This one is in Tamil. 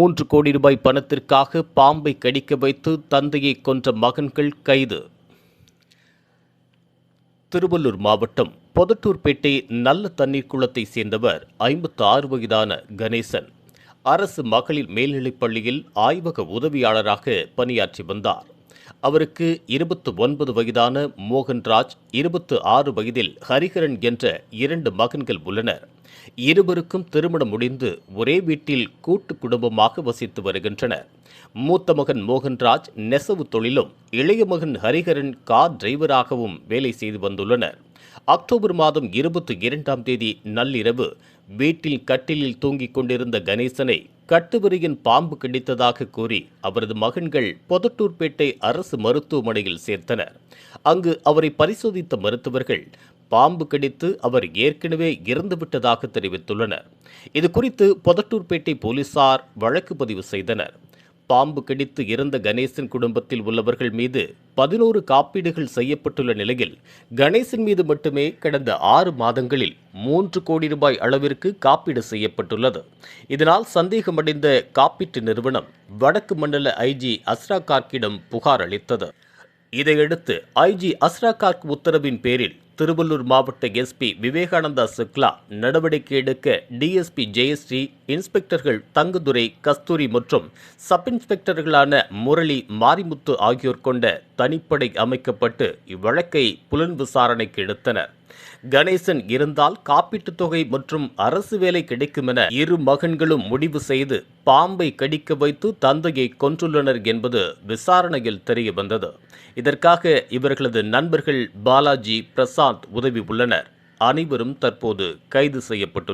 மூன்று கோடி ரூபாய் பணத்திற்காக பாம்பை கடிக்க வைத்து தந்தையை கொன்ற மகன்கள் கைது. திருவள்ளூர் மாவட்டம் பொதட்டூர்பேட்டை நல்ல தண்ணீர் குளத்தை சேர்ந்தவர் ஐம்பத்து ஆறு வயதான கணேசன். அரசு மகளிர் மேல்நிலைப் பள்ளியில் ஆய்வக உதவியாளராக பணியாற்றி வந்தார். அவருக்கு இருபத்து ஒன்பது வயதான மோகன்ராஜ் இருபத்து ஆறு வயதில் ஹரிஹரன் என்ற இரண்டு மகன்கள் உள்ளனர். இருவருக்கும் திருமணம் முடிந்து ஒரே வீட்டில் கூட்டு குடும்பமாக வசித்து வருகின்றனர். மூத்த மகன் மோகன்ராஜ் நெசவு தொழிலும் இளைய மகன் ஹரிஹரன் கார் டிரைவராகவும் வேலை செய்து வந்துள்ளனர். அக்டோபர் மாதம் இருபத்தி இரண்டாம் தேதி நள்ளிரவு வீட்டில் கட்டிலில் தூங்கிக் கொண்டிருந்த கணேசனை கட்டுவரியின் பாம்பு கடித்ததாக கூறி அவரது மகன்கள் பொதட்டூர்பேட்டை அரசு மருத்துவமனையில் சேர்த்தனர். அங்கு அவரை பரிசோதித்த மருத்துவர்கள் பாம்பு கடித்து அவர் ஏற்கனவே இறந்துவிட்டதாக தெரிவித்துள்ளனர். இது குறித்து பொதட்டூர்பேட்டை போலீசார் வழக்கு பதிவு செய்தனர். பாம்பு கடித்து இறந்த கணேசன் குடும்பத்தில் உள்ளவர்கள் மீது பதினோரு காப்பீடுகள் செய்யப்பட்டுள்ள நிலையில் கணேசன் மீது மட்டுமே கடந்த ஆறு மாதங்களில் மூன்று கோடி ரூபாய் அளவிற்கு காப்பீடு செய்யப்பட்டுள்ளது. இதனால் சந்தேகமடைந்த காப்பீட்டு நிறுவனம் வடக்கு மண்டல ஐஜி அஸ்ரா கார்க்கிடம் புகார் அளித்தது. இதையடுத்து ஐஜி அஸ்ரா கார்க் உத்தரவின் பேரில் திருவள்ளூர் மாவட்ட எஸ்பி விவேகானந்தா சுக்லா நடவடிக்கை எடுக்க டிஎஸ்பி ஜெயஸ்ரீ இன்ஸ்பெக்டர்கள் தங்குதுரை கஸ்தூரி மற்றும் சப் இன்ஸ்பெக்டர்களான முரளி மாரிமுத்து ஆகியோர் கொண்ட தனிப்படை அமைக்கப்பட்டு இவ்வழக்கை புலன் விசாரணைக்கு எடுத்தனர். கணேசன் இருந்தால் காப்பீட்டுத் தொகை மற்றும் அரசு வேலை கிடைக்கும் என இரு மகன்களும் முடிவு செய்து பாம்பை கடிக்க வைத்து தந்தையை கொன்றுள்ளனர் என்பது விசாரணையில் தெரியவந்தது. இதற்காக இவர்களது நண்பர்கள் பாலாஜி பிரசாந்த் உதவி உள்ளனர். அனைவரும் தற்போது கைது செய்யப்பட்டுள்ளனர்.